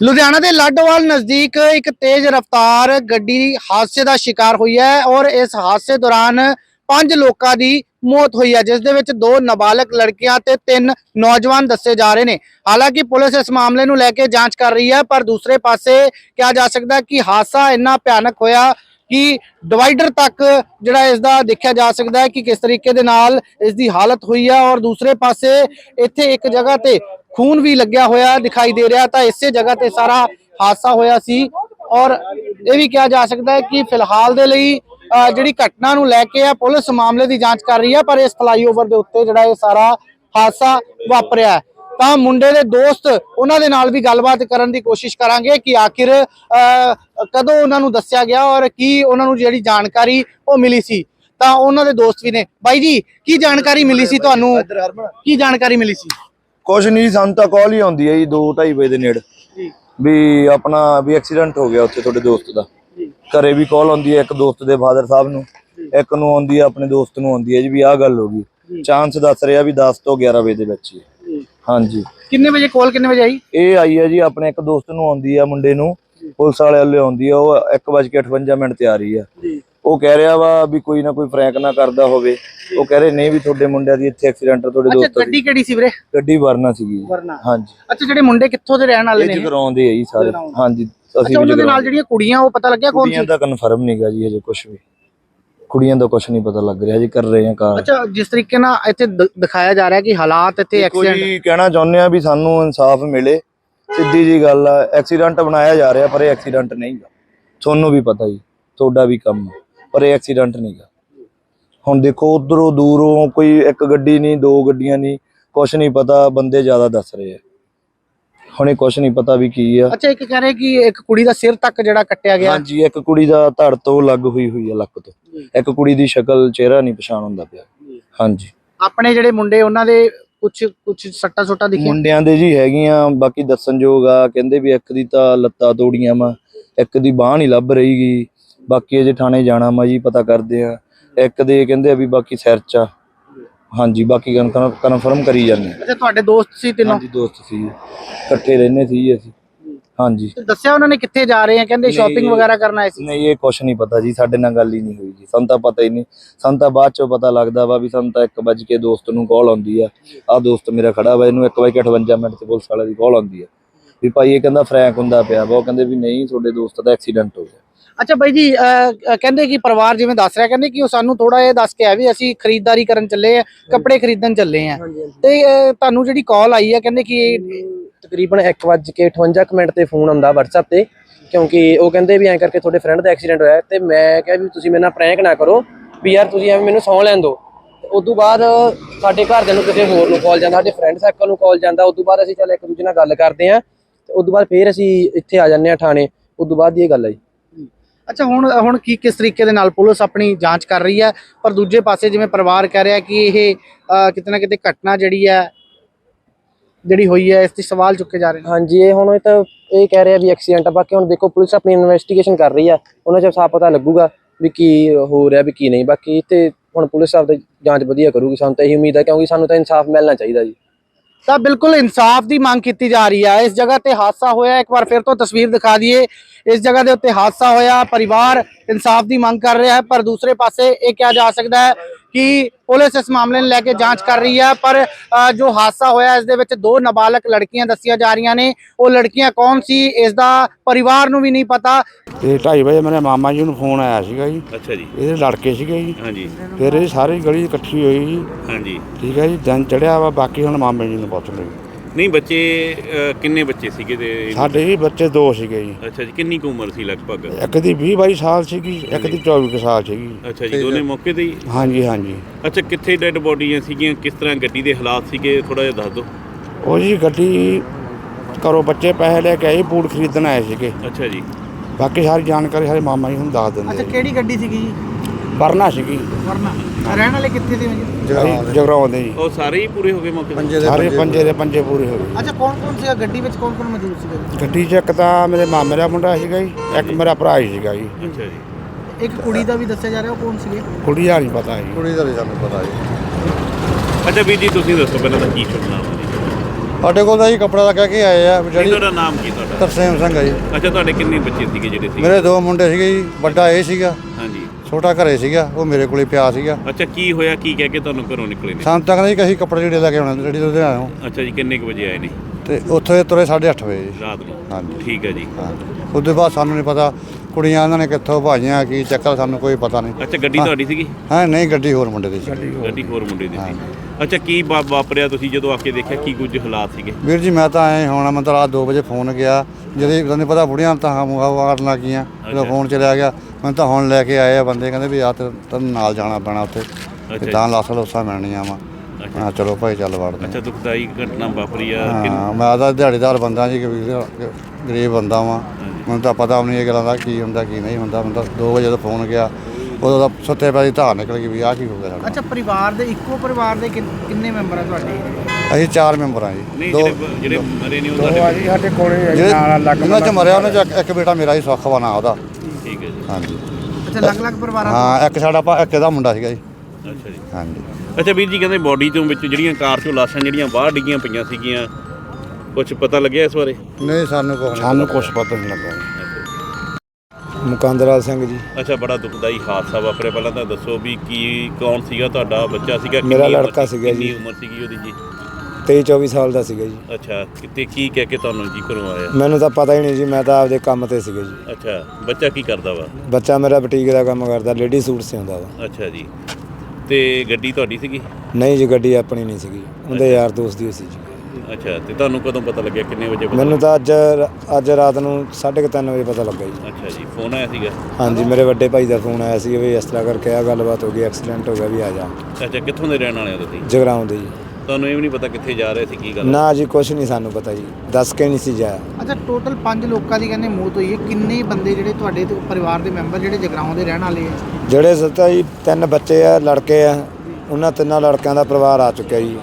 ਲੁਧਿਆਣਾ ਦੇ ਲਾਡੋਵਾਲ ਨਜ਼ਦੀਕ ਇੱਕ ਤੇਜ਼ ਰਫ਼ਤਾਰ ਗੱਡੀ ਹਾਦਸੇ ਦਾ ਸ਼ਿਕਾਰ ਹੋਈ ਹੈ ਔਰ ਇਸ ਹਾਦਸੇ ਦੌਰਾਨ ਪੰਜ ਲੋਕਾਂ ਦੀ ਮੌਤ ਹੋਈ ਹੈ, ਜਿਸ ਦੇ ਵਿੱਚ ਦੋ ਨਾਬਾਲਗ ਲੜਕੀਆਂ ਤੇ ਤਿੰਨ ਨੌਜਵਾਨ ਦੱਸੇ ਜਾ ਰਹੇ ਨੇ। ਹਾਲਾਂਕਿ ਪੁਲਿਸ ਇਸ ਮਾਮਲੇ ਨੂੰ ਲੈ ਕੇ ਜਾਂਚ ਕਰ ਰਹੀ ਹੈ, ਪਰ ਦੂਸਰੇ ਪਾਸੇ ਕਿਹਾ ਜਾ ਸਕਦਾ ਕਿ ਹਾਦਸਾ ਇੰਨਾ ਭਿਆਨਕ ਹੋਇਆ ਕਿ ਡਿਵਾਈਡਰ ਤੱਕ ਜਿਹੜਾ ਇਸ ਦਾ ਦੇਖਿਆ ਜਾ ਸਕਦਾ ਹੈ ਕਿ ਕਿਸ ਤਰੀਕੇ ਦੇ ਨਾਲ ਇਸ ਦੀ ਹਾਲਤ ਹੋਈ ਹੈ ਔਰ ਦੂਸਰੇ ਪਾਸੇ ਇੱਥੇ ਇੱਕ ਜਗ੍ਹਾ ਤੇ ਖੂਨ ਵੀ ਲੱਗਿਆ ਹੋਇਆ ਦਿਖਾਈ ਦੇ ਰਿਹਾ ਤਾਂ ਇਸੇ ਜਗ੍ਹਾ ਤੇ ਸਾਰਾ ਹਾਦਸਾ ਹੋਇਆ ਸੀ ਔਰ ਇਹ ਵੀ ਕਿਹਾ ਜਾ ਸਕਦਾ ਹੈ ਕਿ ਫਿਲਹਾਲ ਦੇ ਲਈ ਜਿਹੜੀ ਘਟਨਾ ਨੂੰ ਲੈ ਕੇ ਆ ਪੁਲਿਸ ਮਾਮਲੇ ਦੀ ਜਾਂਚ ਕਰ ਰਹੀ ਹੈ ਪਰ ਇਸ ਫਲਾਈਓਵਰ ਦੇ ਉੱਤੇ ਜਿਹੜਾ ਇਹ ਸਾਰਾ ਹਾਦਸਾ ਵਾਪਰਿਆ। ਤਾਂ ਮੁੰਡੇ ਦੇ ਦੋਸਤ ਉਹਨਾਂ ਦੇ ਨਾਲ ਵੀ ਗੱਲਬਾਤ ਕਰਨ ਦੀ ਕੋਸ਼ਿਸ਼ ਕਰਾਂਗੇ ਕਿ ਆਖਿਰ ਕਦੋਂ ਉਹਨਾਂ ਨੂੰ ਦੱਸਿਆ ਗਿਆ ਔਰ ਕੀ ਉਹਨਾਂ ਨੂੰ ਜਿਹੜੀ ਜਾਣਕਾਰੀ ਉਹ ਮਿਲੀ ਸੀ। ਤਾਂ ਉਹਨਾਂ ਦੇ ਦੋਸਤ ਵੀ ਨੇ। ਬਾਈ ਜੀ ਕੀ ਜਾਣਕਾਰੀ ਮਿਲੀ ਸੀ ਤੁਹਾਨੂੰ? ਕੀ ਜਾਣਕਾਰੀ ਮਿਲੀ ਸੀ? ਕੁਛ ਨਹੀਂ ਸਾਨੂੰ ਤਾਂ ਕਾਲ ਹੀ ਆਉਂਦੀ ਹੈ ਜੀ 2:30 ਵਜੇ ਦੇ ਨੇੜੇ। ਜੀ। ਵੀ ਆਪਣਾ ਵੀ ਐਕਸੀਡੈਂਟ ਹੋ ਗਿਆ ਉੱਥੇ ਤੁਹਾਡੇ ਦੋਸਤ ਦਾ। ਜੀ। ਘਰੇ ਵੀ ਕਾਲ ਆਉਂਦੀ ਹੈ ਇੱਕ ਦੋਸਤ ਦੇ ਫਾਦਰ ਸਾਹਿਬ ਨੂੰ ਇੱਕ ਨੂੰ ਆਉਂਦੀ ਹੈ ਆਪਣੇ ਦੋਸਤ ਨੂੰ ਆਉਂਦੀ ਹੈ ਜੀ ਵੀ ਆਹ ਗੱਲ ਹੋ ਗਈ। ਚਾਂਸ ਦੱਸ ਰਿਹਾ ਵੀ 10 ਤੋਂ 11 ਵਜੇ ਦੇ ਵਿੱਚ ਹੀ ਹੈ। ਹਾਂਜੀ। ਕਿੰਨੇ ਵਜੇ ਕਾਲ ਕਿੰਨੇ ਵਜੇ ਆਈ? ਇਹ ਆਈ ਹੈ ਜੀ ਆਪਣੇ ਇੱਕ ਦੋਸਤ ਨੂੰ ਆਉਂਦੀ ਆ ਮੁੰਡੇ ਨੂੰ। ਪੁਲਿਸ ਵਾਲੇ ਵੱਲੋਂ ਆਉਂਦੀ ਆ ਉਹ 1:58 ਮਿੰਟ ਤੇ ਆ ਰਹੀ ਆ ਜੀ। ਉਹ ਕਹਿ ਰਿਹਾ ਵਾ ਵੀ ਕੋਈ ਨਾ ਕੋਈ ਫਰੈਂਕ ਨਾ ਕਰਦਾ ਹੋਵੇ। ਉਹ ਕਹਿ ਰਹੇ ਨਹੀਂ ਵੀ ਤੁਹਾਡੇ ਮੁੰਡਿਆਂ ਦੀ ਇੱਥੇ ਐਕਸੀਡੈਂਟ ਤੁਹਾਡੇ ਅੱਛਾ ਦੋਸਤ ਗੱਡੀ ਕਿਹੜੀ ਸੀ ਵੀਰੇ? ਗੱਡੀ ਵਰਨਾ ਸੀਗੀ। ਵਰਨਾ। ਹਾਂਜੀ। ਅੱਛਾ ਜਿਹੜੇ ਮੁੰਡੇ ਕਿੱਥੋਂ ਦੇ ਰਹਿਣ ਵਾਲੇ ਇਹ ਨੇ? ਜਗਰਾਉਂ ਦੇ ਆ ਜੀ ਸਾਰੇ। ਹਾਂਜੀ ਅਸੀਂ ਅੱਛਾ ਵੀ ਉਹਨਾਂ ਦੇ ਨਾਲ ਜਿਹੜੀਆਂ ਕੁੜੀਆਂ ਉਹ ਪਤਾ ਲੱਗਿਆ ਕੌਣ ਕੁੜੀਆਂ ਸੀ? ਦਾ ਕਨਫਰਮ ਨਹੀਂਗਾ ਜੀ ਹਜੇ ਕੁਝ ਵੀ। ਕੁੜੀਆਂ ਦਾ ਕੁਝ ਨਹੀਂ ਪਤਾ ਲੱਗ ਰਿਹਾ ਜੀ ਕਰ ਰਹੇ ਆ ਕਾਰ। ਅੱਛਾ ਜਿਸ ਤਰੀਕੇ ਨਾਲ ਇੱਥੇ ਦ- ਦਿਖਾਇਆ ਜਾ ਰਿਹਾ ਕਿ ਹਾਲਾਤ ਇੱਥੇ ਐਕਸੀਡੈਂਟ ਕੋਈ ਕਹਿਣਾ ਚਾਹੁੰਦੇ ਆ ਵੀ ਸਾਨੂੰ ਇਨਸਾਫ ਮਿਲੇ। ਸਿੱਧੀ ਜੀ ਗੱਲ ਆ ਐਕਸੀਡੈਂਟ ਬਣਾਇਆ ਜਾ ਰਿਹਾ ਪਰ ਇਹ ਐਕਸੀਡੈਂਟ ਨਹੀਂਗਾ ਤੁਹਾਨੂੰ ਵੀ ਪਤਾ ਜੀ ਤੁਹਾਡਾ ਵੀ ਕੰਮ ਆ, ਪਰ ਇਹ ਐਕਸੀਡੈਂਟ ਨਹੀਂਗਾ ਹੁਣ ਦੇਖੋ ਉਧਰੋਂ ਦੂਰੋਂ ਕੋਈ ਇੱਕ ਗੱਡੀ ਨਹੀਂ ਦੋ ਗੱਡੀਆਂ ਨਹੀਂ ਕੁਝ ਨਹੀਂ ਪਤਾ ਬੰਦੇ ਜ਼ਿਆਦਾ ਦੱਸ ਰਹੇ ਆ। ਹੁਣ ਇਹ ਕੁਝ ਨਹੀਂ ਪਤਾ ਵੀ ਕੀ ਆ। ਅੱਛਾ ਇੱਕ ਕਹਿ ਰਹੇ ਕਿ ਇੱਕ ਕੁੜੀ ਦਾ ਸਿਰ ਤੱਕ ਜਿਹੜਾ ਕੱਟਿਆ ਗਿਆ। ਹਾਂਜੀ ਇੱਕ ਕੁੜੀ ਦਾ ਧੜ ਤੋਂ ਲੱਗ ਹੋਈ ਹੋਈ ਆ ਲੱਕ ਤੋਂ। ਇੱਕ ਕੁੜੀ ਦੀ ਸ਼ਕਲ ਚਿਹਰਾ ਨਹੀਂ ਪਛਾਣ ਹੁੰਦਾ ਪਿਆ। ਹਾਂਜੀ। ਆਪਣੇ ਜਿਹੜੇ ਮੁੰਡੇ ਉਹਨਾਂ ਦੇ ਕੁਝ ਕੁਝ ਸੱਟਾ ਸੁੱਟਾ ਦਿਖੀਆਂ? ਮੁੰਡਿਆਂ ਦੇ ਜੀ ਹੈਗੀਆਂ ਬਾਕੀ ਦੱਸਣਯੋਗ ਆ ਕਹਿੰਦੇ ਵੀ ਇੱਕ ਦੀ ਤਾਂ ਲੱਤਾਂ ਤੋੜੀਆਂ ਵਾ ਇੱਕ ਦੀ ਬਾਹ ਨਹੀਂ ਲੱਭ ਰਹੀਗੀ। ਬਾਕੀ ਅਜੇ ਥਾਣੇ ਜਾਣਾ ਵਾ ਜੀ ਪਤਾ ਕਰਦੇ ਆ। ਇੱਕ ਦੇ ਕਹਿੰਦੇ ਆ ਵੀ ਬਾਕੀ ਸਿਰ ਚ ਆ। ਹਾਂਜੀ ਬਾਕੀ ਕਨਫਰਮ ਕਰੀ ਜਾਂਦੇ। ਅੱਛਾ ਤੁਹਾਡੇ ਦੋਸਤ ਸੀ ਤਿੰਨੋਂ? ਹਾਂਜੀ ਦੋਸਤ ਸੀ। ਇਕੱਠੇ ਰਹਿੰਦੇ ਸੀ ਜੀ ਅਸੀਂ। ਹਾਂਜੀ। ਤੇ ਦੱਸਿਆ ਉਹਨਾਂ ਨੇ ਕਿੱਥੇ ਜਾ ਰਹੇ ਆ? ਕਹਿੰਦੇ ਸ਼ਾਪਿੰਗ। ਵਗੈਰਾ ਕਰਨ ਆਏ ਸੀ। ਨਹੀਂ ਇਹ ਕੁਛ ਨਹੀਂ ਪਤਾ ਜੀ ਸਾਡੇ ਨਾਲ ਗੱਲ ਹੀ ਨਹੀਂ ਹੋਈ ਜੀ। ਸਾਨੂੰ ਤਾਂ ਪਤਾ ਹੀ ਨਹੀਂ। ਸਾਨੂੰ ਤਾਂ ਬਾਅਦ ਚੋਂ ਪਤਾ ਲੱਗਦਾ ਵਾ ਵੀ ਸਾਨੂੰ ਤਾਂ 1 ਵਜੇ ਕੇ ਦੋਸਤ ਨੂੰ ਕਾਲ ਆਉਂਦੀ ਆ। ਆ ਦੋਸਤ ਮੇਰਾ ਖੜਾ ਵਾ ਇਹਨੂੰ 1 ਵਜੇ 58 ਮਿੰਟ ਤੇ ਪੁਲਿਸ ਵਾਲੇ ਦੀ ਕਾਲ ਆਉਂਦੀ ਆ। ਵੀ ਭਾਈ ਇਹ ਕਹਿੰਦਾ ਫਰੈਂਕ ਹੁੰਦਾ ਪਿਆ ਵਾ। ਉਹ ਕਹਿੰਦੇ ਵੀ ਨਹੀਂ ਤੁਹਾਡੇ ਦੋਸਤ ਦਾ ਐਕਸੀਡੈਂਟ ਹੋ ਗਿਆ। ਅੱਛਾ ਬਾਈ ਜੀ ਕਹਿੰਦੇ ਕਿ ਪਰਿਵਾਰ ਜਿਵੇਂ ਦੱਸ ਰਿਹਾ ਕਹਿੰਦੇ ਕਿ ਉਹ ਸਾਨੂੰ ਥੋੜਾ ਇਹ ਦੱਸ ਕੇ ਆਇਆ ਵੀ ਅਸੀਂ ਖਰੀਦਦਾਰੀ ਕਰਨ ਚੱਲੇ ਆ ਕੱਪੜੇ ਖਰੀਦਣ ਚੱਲੇ ਆ। ਤੇ ਤੁਹਾਨੂੰ ਜਿਹੜੀ ਕਾਲ ਆਈ ਆ ਕਹਿੰਦੇ ਕਿ ਤਕਰੀਬਨ 1:58 ਮਿੰਟ ਤੇ ਫੋਨ ਆਉਂਦਾ WhatsApp ਤੇ ਕਿਉਂਕਿ ਉਹ ਕਹਿੰਦੇ ਵੀ ਐਂ ਕਰਕੇ ਤੁਹਾਡੇ ਫਰੈਂਡ ਦਾ ਐਕਸੀਡੈਂਟ ਹੋਇਆ ਤੇ ਮੈਂ ਕਿਹਾ ਵੀ ਤੁਸੀਂ ਮੇਰੇ ਨਾਲ ਪ੍ਰੈਂਕ ਨਾ ਕਰੋ ਵੀ ਯਾਰ ਤੁਸੀਂ ਐਵੇਂ ਮੈਨੂੰ ਸੌਂ ਲੈਣ ਦਿਓ ਤੇ ਉਦੋਂ ਬਾਅਦ ਸਾਡੇ ਘਰਦਿਆਂ ਨੂੰ ਕਿਸੇ ਹੋਰ ਨੂੰ ਕਾਲ ਜਾਂਦਾ ਸਾਡੇ ਫਰੈਂਡ ਸਰਕਲ ਨੂੰ ਕਾਲ ਜਾਂਦਾ ਉਦੋਂ ਬਾਅਦ ਅਸੀਂ ਚੱਲ ਇੱਕ ਦੂਜੇ ਨਾਲ ਗੱਲ ਕਰਦੇ ਆਂ ਤੇ ਉਦੋਂ ਬਾਅਦ ਫੇਰ ਅਸੀਂ ਇੱਥੇ ਆ ਜਾਂਦੇ ਆ ਥਾਣੇ ਉਦੋਂ ਬਾਅਦ ਦੀ ਇਹ ਗੱਲ ਹੈ ਜੀ। ਅੱਛਾ ਹੁਣ ਹੁਣ ਕੀ ਕਿਸ ਤਰੀਕੇ ਦੇ ਨਾਲ ਪੁਲਿਸ ਆਪਣੀ ਜਾਂਚ ਕਰ ਰਹੀ ਹੈ? ਪਰ ਦੂਜੇ ਪਾਸੇ ਜਿਵੇਂ ਪਰਿਵਾਰ ਕਹਿ ਰਿਹਾ ਕਿ ਇਹ ਅਹ, ਕਿਤੇ ਨਾ ਕਿਤੇ ਘਟਨਾ ਜਿਹੜੀ ਹੈ ਜਿਹੜੀ ਹੋਈ ਹੈ ਇਸ ਤੇ ਸਵਾਲ ਚੁੱਕੇ ਜਾ ਰਹੇ ਨੇ। ਹਾਂਜੀ ਇਹ ਹੁਣ ਇਹ ਤਾਂ ਇਹ ਕਹਿ ਰਿਹਾ ਵੀ ਐਕਸੀਡੈਂਟ ਆ। ਬਾਕੀ ਹੁਣ ਦੇਖੋ ਪੁਲਿਸ ਆਪਣੀ ਇਨਵੈਸਟੀਗੇਸ਼ਨ ਕਰ ਰਹੀ ਆ। ਉਹਨਾਂ 'ਚ ਸਾਫ਼ ਪਤਾ ਲੱਗੂਗਾ ਵੀ ਕੀ ਹੋ ਰਿਹਾ ਵੀ ਕੀ ਨਹੀਂ। ਬਾਕੀ ਤੇ ਹੁਣ ਪੁਲਿਸ ਆਪਦੀ ਜਾਂਚ ਵਧੀਆ ਕਰੂਗੀ। ਸਾਨੂੰ ਤਾਂ ਇਹੀ ਉਮੀਦ ਹੈ ਕਿਉਂਕਿ ਸਾਨੂੰ ਤਾਂ ਇਨਸਾਫ ਮਿਲਣਾ ਚਾਹੀਦਾ ਜੀ। ਤਾਂ ਬਿਲਕੁਲ ਇਨਸਾਫ ਦੀ ਮੰਗ ਕੀਤੀ ਜਾ ਰਹੀ ਹੈ ਇਸ ਜਗ੍ਹਾ ਤੇ ਹਾਦਸਾ ਹੋਇਆ, ਇੱਕ ਵਾਰ ਫਿਰ ਤੋਂ ਤਸਵੀਰ ਦਿਖਾ ਦਈਏ। ਇਸ ਜਗ੍ਹਾ ਦੇ ਉੱਤੇ ਹਾਦਸਾ ਹੋਇਆ, ਪਰਿਵਾਰ ਇਨਸਾਫ ਦੀ ਮੰਗ ਕਰ ਰਿਹਾ ਹੈ, ਪਰ ਦੂਸਰੇ ਪਾਸੇ ਇਹ ਕਿਹਾ ਜਾ ਸਕਦਾ ਹੈ ਕਿ ਪੁਲਿਸ ਇਸ ਮਾਮਲੇ ਨੂੰ ਲੈ ਕੇ ਜਾਂਚ ਕਰ ਰਹੀ ਹੈ ਪਰ ਜੋ ਹਾਦਸਾ ਹੋਇਆ ਇਸ ਦੇ ਵਿੱਚ ਦੋ ਨਾਬਾਲਗ ਲੜਕੀਆਂ ਦੱਸੀਆਂ ਜਾ ਰਹੀਆਂ ਨੇ। ਉਹ ਲੜਕੀਆਂ ਕੌਣ ਸੀ ਇਸ ਦਾ ਪਰਿਵਾਰ ਨੂੰ ਵੀ ਨਹੀਂ ਪਤਾ। ਤੇ 2:30 ਵਜੇ ਮੇਰੇ ਮਾਮਾ ਜੀ ਨੂੰ ਫੋਨ ਆਇਆ ਸੀਗਾ ਜੀ। ਅੱਛਾ ਜੀ। ਇਹਦੇ ਲੜਕੇ ਸੀਗੇ ਜੀ। ਹਾਂਜੀ। ਫਿਰ ਇਹ ਸਾਰੀ ਗਲੀ ਇਕੱਠੀ ਹੋਈ ਜੀ। ਹਾਂਜੀ। ਠੀਕ ਹੈ ਜੀ ਦਿਨ ਚੜਿਆ ਵਾ ਬਾਕੀ ਹੁਣ ਮਾਮੇ ਜੀ ਨੂੰ ਪੁੱਛ ਲਈ ਨਹੀਂ ਬੱਚੇ ਅਹ, ਕਿੰਨੇ ਬੱਚੇ ਸੀਗੇ ਤੇ ਸਾਡੇ ਹੀ ਬੱਚੇ ਦੋ ਸੀਗੇ ਜੀ। ਅੱਛਾ ਜੀ ਕਿੰਨੀ ਕੁ ਉਮਰ ਸੀ ਲਗਭਗ? ਇੱਕ ਦੀ 20 22 ਸਾਲ ਸੀਗੀ ਇੱਕ ਦੀ 24 ਕੁ ਸਾਲ ਸੀਗੀ। ਅੱਛਾ ਜੀ ਦੋਨੇ ਮੌਕੇ ਤੇ ਹੀ? ਹਾਂਜੀ ਹਾਂਜੀ। ਅੱਛਾ ਕਿੱਥੇ ਡੈੱਡ ਬੋਡੀਆਂ ਸੀਗੀਆਂ ਕਿਸ ਤਰ੍ਹਾਂ ਗੱਡੀ ਦੇ ਹਾਲਾਤ ਸੀਗੇ ਥੋੜਾ ਜਿਹਾ ਦੱਸ ਦਿਓ। ਉਹ ਜੀ ਗੱਡੀ ਘਰੋਂ ਬੱਚੇ ਪੈਸੇ ਲੈ ਕੇ ਆਏ ਬੂਟ ਖਰੀਦਣ ਆਏ ਸੀਗੇ। ਅੱਛਾ ਜੀ। ਬਾਕੀ ਸਾਰੀ ਜਾਣਕਾਰੀ ਸਾਡੇ ਮਾਮਾ ਜੀ ਨੂੰ ਦੱਸ ਅੱਛਾ ਦਿੰਦੇ ਕਿਹੜੀ ਗੱਡੀ ਸੀਗੀ ਵਰਨਾ ਸੀਗੀ। ਵਰਨਾ। ਰਹਿਣ ਵਾਲੇ ਕਿੱਥੇ ਦੇ ਅਸੀਂ ਜਗਰਾਉਂ ਦੇ ਜੀ। ਉਹ ਸਾਰੇ ਹੀ ਪੂਰੇ ਹੋ ਗਏ ਮੌਕੇ ਤੇ? ਸਾਰੇ ਪੰਜੇ ਦੇ ਪੰਜੇ ਪੂਰੇ ਹੋ ਗਏ। ਅੱਛਾ ਕੌਣ ਕੌਣ ਸੀਗਾ? ਗੱਡੀ ਵਿੱਚ ਕੌਣ ਕੌਣ ਮੌਜੂਦ ਸੀਗਾ ਗੱਡੀ 'ਚ ਇੱਕ ਤਾਂ ਮੇਰੇ ਮਾਮੇ ਦਾ ਮੁੰਡਾ ਸੀਗਾ ਜੀ ਇੱਕ ਮੇਰਾ ਭਰਾ ਹੀ ਸੀਗਾ ਜੀ। ਅੱਛਾ ਜੀ। ਇੱਕ ਕੁੜੀ ਦਾ ਵੀ ਦੱਸਿਆ ਜਾ ਰਿਹਾ ਉਹ ਕੌਣ ਸੀਗੇ? ਕੁੜੀ ਦਾ ਨਹੀਂ ਪਤਾ ਜੀ। ਕੁੜੀ ਦਾ ਵੀ ਸਾਨੂੰ ਪਤਾ ਜੀ। ਅੱਛਾ ਵੀਰ ਜੀ ਤੁਸੀਂ ਦੱਸੋ ਪਹਿਲਾਂ ਤਾਂ ਕੀ ਜੀ ਸਾਡੇ ਕੋਲ ਤਾਂ ਜੀ ਕੱਪੜਾ ਲੱਗਾ ਕੇ ਆਏ ਆ ਜਿਹੜੀ ਤੁਹਾਡਾ ਨਾਮ ਕੀ ਤੁਹਾਡਾ? ਤਰਸੇਮ ਸਿੰਘ ਆ ਜੀ। ਅੱਛਾ ਤੁਹਾਡੇ ਕਿੰਨੇ ਬੱਚੇ ਸੀਗੇ ਜਿਹੜੇ ਸੀ ਮੇਰੇ ਦੋ ਮੁੰਡੇ ਸੀਗੇ ਜੀ ਵੱਡਾ ਇਹ ਸੀਗਾ ਹਾਂਜੀ। ਛੋਟਾ ਘਰੇ ਸੀਗਾ ਉਹ ਮੇਰੇ ਕੋਲੇ ਪਿਆ ਸੀਗਾ। ਅੱਛਾ ਕੀ ਹੋਇਆ ਕੀ ਕਹਿ ਕੇ ਤੁਹਾਨੂੰ ਘਰੋਂ ਨਿਕਲੇ ਨੇ? ਸਾਨੂੰ ਤਾਂ ਕਹਿੰਦੇ ਜੀ ਕਿ ਅਸੀਂ ਕੱਪੜੇ ਜਿਹੜੇ ਲੈ ਕੇ ਆਉਣੇ ਜਿਹੜੀ ਤੋਂ। ਆਇਓ ਅੱਛਾ ਜੀ ਕਿੰਨੇ ਕੁ ਵਜੇ ਆਏ ਨੇ? ਤੇ ਉੱਥੇ ਤੁਰੇ 8:30 ਵਜੇ ਜੀ। ਰਾਤ ਨੂੰ? ਹਾਂਜੀ। ਠੀਕ ਹੈ ਜੀ। ਹਾਂ। ਉਹਦੇ ਬਾਅਦ ਸਾਨੂੰ ਨਹੀਂ ਪਤਾ ਕੁੜੀਆਂ ਇਹਨਾਂ ਨੇ ਕਿੱਥੋਂ ਭਾਜੀਆਂ ਕੀ ਚੱਕਰ ਸਾਨੂੰ ਕੋਈ ਪਤਾ ਨਹੀਂ। ਅੱਛਾ ਗੱਡੀ ਤੁਹਾਡੀ ਸੀਗੀ? ਹਾਂ ਨਹੀਂ ਗੱਡੀ ਹੋਰ ਮੁੰਡੇ ਦੀ ਸੀ। ਗੱਡੀ ਹੋਰ। ਮੁੰਡੇ ਦੀ ਸੀ। ਅੱਛਾ ਕੀ ਵਾ- ਵਾਪਰਿਆ ਤੁਸੀਂ ਜਦੋਂ ਆ ਕੇ ਦੇਖਿਆ? ਕੀ ਕੁਝ ਹਾਲਾਤ ਸੀਗੇ? ਵੀਰ ਜੀ ਮੈਂ ਤਾਂ ਐ ਹੁਣ ਮੈਂ ਤਾਂ ਰਾਤ 2 ਵਜੇ ਫੋਨ ਗਿਆ। ਜਿਹਦੇ ਤੁਹਾਨੂੰ ਪਤਾ ਬੁੜੀਆਂ ਤਾਂ ਮੂਹਾ ਮਾਰਨ ਲੱਗੀਆਂ ਜਦੋਂ ਅੱਛਾ। ਫੋਨ ਚਲਿਆ ਗਿਆ ਮੈਂ ਤਾਂ ਹੁਣ ਲੈ ਕੇ ਆਏ ਆ ਬੰਦੇ ਕਹਿੰਦੇ ਵੀ ਆ ਤੇ ਤੈਨੂੰ ਨਾਲ ਜਾਣਾ ਪੈਣਾ ਉੱਥੇ। ਅੱਛਾ ਤੇ ਜੀ। ਤਾਂ ਲਾਸਾਂ ਲੋਸਾਂ ਮਿਲਣੀਆਂ ਵਾ। ਅੱਛਾ। ਹਾਂ ਚਲੋ ਭਾਈ ਚੱਲ ਵੜਦੇ ਅੱਛਾ ਦੁਖਦਾਈ ਘਟਨਾ ਵਾਪਰੀ ਆ ਹਾਂ ਕਿੰਨ- ਮੈਂ ਤਾਂ ਦਿਹਾੜੀਦਾਰ ਬੰਦਾ ਜੀ ਕਿ ਵੀ ਗਰੀਬ ਬੰਦਾ ਵਾਂ। ਮੈਨੂੰ ਤਾਂ ਪਤਾ ਵੀ ਨਹੀਂ ਇਹ ਗੱਲਾਂ ਦਾ ਕੀ ਹੁੰਦਾ ਕੀ ਨਹੀਂ ਹੁੰਦਾ। ਮੈਨੂੰ ਤਾਂ 2 ਵਜੇ ਦਾ ਫੋਨ ਗਿਆ ਉਦੋਂ ਦਾ ਸੁੱਤੇ ਪਏ ਧਾਰ ਨਿਕਲ ਗਈ ਵੀ ਆਹ ਕੀ ਹੋ ਗਿਆ ਸਾਡਾ। ਅੱਛਾ ਪਰਿਵਾਰ ਦੇ ਇੱਕੋ ਪਰਿਵਾਰ ਦੇ ਕਿੰਨ- ਕਿੰਨੇ ਮੈਂਬਰ ਆ ਤੁਹਾਡੇ? ਅਸੀਂ ਚਾਰ ਮੈਂਬਰ ਆ ਜੀ। ਨਹੀਂ ਦੋ ਜਿਹੜੇ ਜਿਹੜੇ ਮਰੇ ਨੇ ਉਹ ਤੁਹਾਡੇ ਸਾਡੇ ਕੋਲੇ ਜਿਹੜੇ ਉਹਨਾਂ ਚ ਮਰਿਆ ਉਹਨਾਂ ਚ ਇੱਕ- ਇੱਕ ਬੇਟਾ ਮੇਰਾ ਹੀ ਸੁੱਖ ਵਾ ਨਾਂ ਉਹਦਾ। ਠੀਕ ਹੈ ਜੀ। ਹਾਂਜੀ। ਅੱਛਾ ਅਲੱਗ-ਅਲੱਗ ਪਰਿਵਾਰਾਂ ਹਾਂ ਇੱਕ ਸਾਡਾ ਭਾ- ਇੱਕ ਇਹਦਾ ਮੁੰਡਾ ਸੀਗਾ ਜੀ। ਅੱਛਾ ਜੀ। ਹਾਂਜੀ। ਅੱਛਾ ਵੀਰ ਜੀ ਕਹਿੰਦੇ ਬੋਡੀ ਤੋਂ ਵਿੱਚ ਜਿਹੜੀਆਂ ਕਾਰ ਚੋਂ ਲਾਸ਼ਾਂ ਜਿਹੜੀਆਂ ਬਾਹਰ ਡਿੱਗੀਆਂ ਪਈਆਂ ਸੀਗੀਆਂ ਕੁਝ ਪਤਾ ਲੱਗਿਆ ਇਸ ਬਾਰੇ? ਨਹੀਂ ਸਾਨੂੰ ਕੁਛ ਸਾਨੂੰ ਕੁਝ ਪਤਾ ਨਹੀਂ ਲੱਗਾ ਮੁਕੰਦਰਾਲ ਸਿੰਘ ਜੀ। ਅੱਛਾ ਬੜਾ ਦੁਖਦਾਈ ਹਾਦਸਾ ਵਾਪਰਿਆ। ਪਹਿਲਾਂ ਤਾਂ ਦੱਸੋ ਵੀ ਕੀ ਕੌਣ ਸੀਗਾ ਤੁਹਾਡਾ ਬੱਚਾ ਸੀਗਾ? ਮੇਰਾ ਉਮਰ ਲੜਕਾ ਸੀ- ਸੀਗਾ ਜੀ। ਕਿੰਨੀ ਉਮਰ ਸੀਗੀ ਉਹਦੀ ਜੀ? 23 24 ਸਾਲ ਦਾ ਸੀਗਾ ਜੀ। ਅੱਛਾ ਕਿਤੇ ਕੀ ਕਹਿ ਕੇ ਤੁਹਾਨੂੰ ਜੀ ਘਰੋਂ ਆਇਆ? ਮੈਨੂੰ ਤਾਂ ਪਤਾ ਹੀ ਨਹੀਂ ਜੀ ਮੈਂ ਤਾਂ ਆਪਦੇ ਕੰਮ ਤੇ ਸੀਗਾ ਜੀ। ਅੱਛਾ ਬੱਚਾ ਕੀ ਕਰਦਾ ਵਾ? ਬੱਚਾ ਮੇਰਾ ਬੁਟੀਕ ਦਾ ਕੰਮ ਕਰਦਾ ਲੇਡੀ ਸੂਟ ਸਿਉਂਦਾ ਵਾ। ਅੱਛਾ ਜੀ। ਤੇ ਗੱਡੀ ਤੁਹਾਡੀ ਸੀਗੀ? ਨਹੀਂ ਜੀ ਗੱਡੀ ਆਪਣੀ ਨਹੀਂ ਸੀਗੀ। ਉਹਦੇ ਯਾਰ ਦੋਸਤ ਦੀ ਸੀ ਜੀ। ਅੱਛਾ ਤੇ ਤੁਹਾਨੂੰ ਕਦੋਂ ਪਤਾ ਲੱਗਿਆ ਕਿੰਨੇ ਵਜੇ ਪਤਾ ਮੈਨੂੰ ਤਾਂ ਅੱਜ ਅੱਜ ਰਾਤ ਨੂੰ 3:30 ਵਜੇ ਪਤਾ ਲੱਗਾ ਜੀ। ਅੱਛਾ ਜੀ ਫੋਨ ਆਇਆ ਸੀਗਾ? ਹਾਂਜੀ ਮੇਰੇ ਵੱਡੇ ਭਾਈ ਦਾ ਫੋਨ ਆਇਆ ਸੀ ਵੀ ਇਸ ਤਰ੍ਹਾਂ ਕਰਕੇ ਆ ਗੱਲਬਾਤ ਹੋ ਗਈ ਐਕਸੀਡੈਂਟ ਹੋ ਗਿਆ ਵੀ ਆ ਜਾ। ਅੱਛਾ ਕਿੱਥੋਂ ਦੇ ਰਹਿਣ ਵਾਲੇ ਹੋ ਤੁਸੀਂ? ਜਗਰਾਉਂ ਦੇ ਜੀ। ਤੁਹਾਨੂੰ ਇਹ ਵੀ ਨਹੀਂ ਪਤਾ ਕਿੱਥੇ ਜਾ ਰਹੇ ਸੀ ਕੀ ਗੱਲ ਨਾ ਜੀ ਕੁਝ ਨਹੀਂ ਸਾਨੂੰ ਪਤਾ ਜੀ ਦੱਸ ਕੇ ਨਹੀਂ ਸੀ ਜਾਇਆ ਅੱਛਾ ਟੋਟਲ 5 ਲੋਕਾਂ ਦੀ ਕਹਿੰਦੇ ਮੌਤ ਹੋਈ ਹੈ ਕਿੰਨੇ ਬੰਦੇ ਜਿਹੜੇ ਤੁਹਾਡੇ ਤੇ ਪਰਿਵਾਰ ਦੇ ਮੈਂਬਰ ਜਿਹੜੇ ਜਗਰਾਉਂ ਦੇ ਰਹਿਣ ਵਾਲੇ ਆ? ਜਿਹੜੇ ਸਤਾ ਜੀ ਤਿੰਨ ਬੱਚੇ ਆ ਲੜਕੇ ਆ ਉਹਨਾਂ ਤਿੰਨਾਂ ਲੜਕਿਆਂ ਦਾ ਪਰਿਵਾਰ ਆ ਚੁੱਕਿਆ ਜੀ।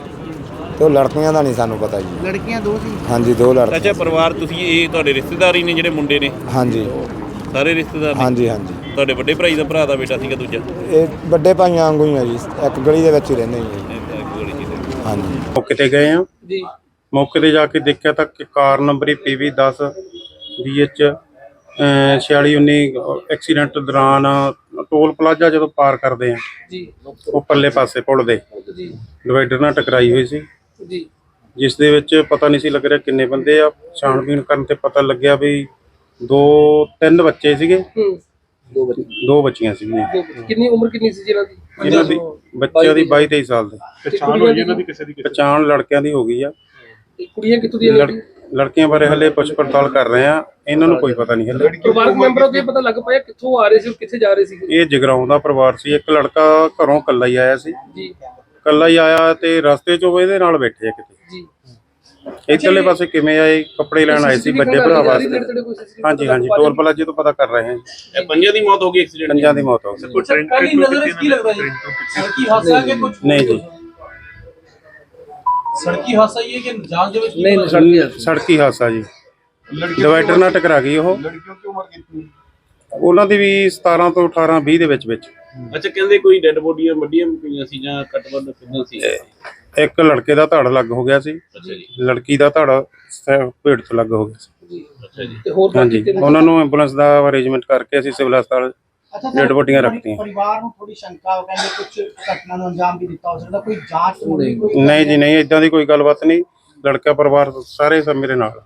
ਤੇ ਉਹ ਲੜਕੀਆਂ ਦਾ ਨਹੀਂ ਸਾਨੂੰ ਪਤਾ ਜੀ। ਲੜਕੀਆਂ ਦੋ ਸੀ? ਹਾਂਜੀ ਦੋ ਲੜਕੇ ਅੱਛਾ ਪਰਿਵਾਰ ਤੁਸੀਂ ਇਹ ਤੁਹਾਡੇ ਰਿਸ਼ਤੇਦਾਰ ਹੀ ਨੇ ਜਿਹੜੇ ਮੁੰਡੇ ਨੇ? ਹਾਂਜੀ। ਸਾਰੇ ਰਿਸ਼ਤੇਦਾਰ ਨੇ? ਹਾਂਜੀ ਹਾਂਜੀ। ਤੁਹਾਡੇ ਵੱਡੇ ਭਰਾ ਦਾ ਭਰਾ ਦਾ ਬੇਟਾ ਸੀਗਾ ਦੂਜਾ? ਇਹ ਵੱਡੇ ਭਾਈਆਂ ਵਾਂਗੂ ਹੀ ਆ ਜੀ। ਇੱਕ ਗਲੀ ਦੇ ਵਿੱਚ ਹੀ ਰਹਿੰਦੇ ਜੀ। ਹਾਂਜੀ। ਮੌਕੇ ਤੇ ਗਏ ਆ? ਜੀ। ਮੌਕੇ ਤੇ ਜਾ ਕੇ ਦੇਖਿਆ ਤਾਂ ਕਿ ਕਾਰ ਨੰਬਰ ਹੀ PV 10 BH 4619 ਐਕਸੀਡੈਂਟ ਦੌਰਾਨ ਟੋਲ ਪਲਾਜ਼ਾ ਜਦੋਂ ਪਾਰ ਕਰਦੇ ਆ ਜੀ। ਉਹ ਪੱਲੇ ਪਾਸੇ ਪੁਲ ਦੇ। ਜੀ। ਡਿਵਾਈਡਰ ਨਾਲ ਟਕਰਾਈ ਹੋਈ ਸੀ। ਜੀ। ਜਿਸ ਦੇ ਵਿੱਚ ਪਤਾ ਨਹੀਂ ਸੀ ਲੱਗ ਰਿਹਾ ਕਿੰਨੇ ਬੰਦੇ ਆ। ਛਾਣਬੀਣ ਕਰਨ ਤੇ ਪਤਾ ਲੱਗਿਆ ਵੀ ਦੋ ਤਿੰਨ ਬੱਚੇ ਸੀਗੇ। ਹੂੰ। ਦੋ ਬੱਚੇ। ਦੋ ਬੱਚੀਆਂ ਸੀਗੀਆਂ। ਕਿੰਨੀ ਉਮਰ ਕਿੰਨੀ ਸੀ ਜੀ ਇਹਨਾਂ ਦੀ? ਇਹਨਾਂ ਦੀ ਬੱਚਿਆਂ ਦੀ 22 23 ਸਾਲ ਦੇ। ਪਛਾਣ ਹੋਈ ਇਹਨਾਂ ਦੀ ਕਿਸੇ ਦੀ ਪਛਾਣ ਲੜਕਿਆਂ ਦੀ ਹੋ ਗਈ ਆ। ਕੁੜੀਆਂ ਕਿੱਥੋਂ ਦੀਆਂ ਲੜ- ਲੜਕੀਆਂ? ਬਾਰੇ ਹਲੇ ਪੁੱਛ ਪੜਤਾਲ ਕਰ ਰਹੇ ਆ। ਇਹਨਾਂ ਨੂੰ ਕੋਈ ਪਤਾ ਨਹੀਂ ਹਲੇ। ਪਰਿਵਾਰਕ ਮੈਂਬਰਾਂ ਤੋਂ ਇਹ ਪਤਾ ਲੱਗ ਪਾਇਆ ਕਿੱਥੋਂ ਆ ਰਹੇ ਸੀ ਔਰ ਕਿੱਥੇ ਜਾ ਰਹੇ ਸੀ? ਇਹ ਜਗਰਾਉਂ ਦਾ ਪਰਿਵਾਰ ਸੀ। ਇੱਕ ਲੜਕਾ ਘਰੋਂ ਇਕੱਲਾ ਹੀ ਆਇਆ ਸੀ। ਜੀ। ਇਕੱਲਾ ਹੀ ਆਇਆ ਤੇ ਰਸਤੇ 'ਚ ਉਹ ਇਹਦੇ ਨਾਲ ਬੈਠੇ ਆ ਕਿਤੇ? ਜੀ। ਇੱਧਰਲੇ ਪਾਸੇ ਕਿਵੇਂ ਆਏ? ਕੱਪੜੇ ਲੈਣ ਆਏ ਸੀ ਵੱਡੇ ਭਰਾ ਵਾਸਤੇ। ਕੋਈ ਹਾਂਜੀ ਹਾਂਜੀ ਟੋਲ ਪਲਾਜ਼ੇ ਤੋਂ ਪਤਾ ਕਰ ਰਹੇ ਹਾਂ। ਇਹ ਪੰਜਾਂ ਦੀ ਮੌਤ ਹੋ ਗਈ ਐਕਸੀਡੈਂਟ ਪੰਜਾਂ ਦੀ ਮੌਤ ਹੋ ਗਈ। ਕਾਲੀ ਨਜ਼ਰ ਕੀ ਲੱਗਦਾ ਜੀ? ਸੜਕੀ ਹਾਦਸਾ ਹੈ ਕਿ ਕੁਝ ਨਹੀਂ ਜੀ। ਸੜਕੀ ਹਾਦਸਾ ਹੀ ਹੈ ਕਿ ਜਾਨ ਦੇ ਵਿੱਚ ਨਹੀਂ ਨਹੀਂ ਸੜਕੀ ਸੜਕੀ ਹਾਦਸਾ ਜੀ। ਡਿਵਾਈਡਰ ਨਾਲ ਟਕਰਾ ਗਈ ਉਹ। ਉਹਨਾਂ ਦੀ ਵੀ 17 ਤੋਂ 18 20 ਦੇ ਵਿੱਚ ਵਿੱਚ। ਅੱਛਾ ਕਹਿੰਦੇ ਕੋਈ ਡੈੱਡ ਬੋਡੀਆਂ ਵੱਡੀਆਂ ਵੀ ਪਈਆਂ ਸੀ ਜਾਂ ਕੱਟਵੱਡ ਕਿੰਨਾ ਸੀ? ਇੱਕ ਲੜਕੇ ਦਾ ਧੜ ਲੱਗ ਹੋ ਗਿਆ ਸੀ। ਅੱਛਾ ਜੀ। ਲੜਕੀ ਦਾ ਧੜ ਸ- ਪੇਟ ਤੋਂ ਲੱਗ ਹੋ ਗਿਆ ਸੀ। ਅੱਛਾ ਜੀ। ਤੇ ਹੋਰ ਹਾਂਜੀ। ਉਹਨਾਂ ਨੂੰ ਐਂਬੂਲੈਂਸ ਦਾ ਅਰੇਂਜਮੈਂਟ ਕਰਕੇ ਅਸੀਂ ਸਿਵਲ ਹਸਪਤਾਲ ਡੈਡ ਬੋਡੀਆਂ ਰੱਖਤੀਆਂ। ਪਰਿਵਾਰ ਨੂੰ ਥੋੜੀ ਸ਼ੰਕਾ ਉਹ ਕਹਿੰਦੇ ਕੁਝ ਘਟਨਾ ਨੂੰ ਅੰਜਾਮ ਵੀ ਦਿੱਤਾ ਹੋ ਸਕਦਾ ਕੋਈ ਜਾਂਚ ਹੋਣੀ ਕੋਈ ਨਹੀਂ ਜੀ ਨਹੀਂ ਇਦਾਂ ਦੀ ਕੋਈ ਗੱਲਬਾਤ ਨਹੀਂ। ਲੜਕਾ ਪਰਿਵਾਰ ਸਾਰੇ ਸਭ ਮੇਰੇ ਨਾਲ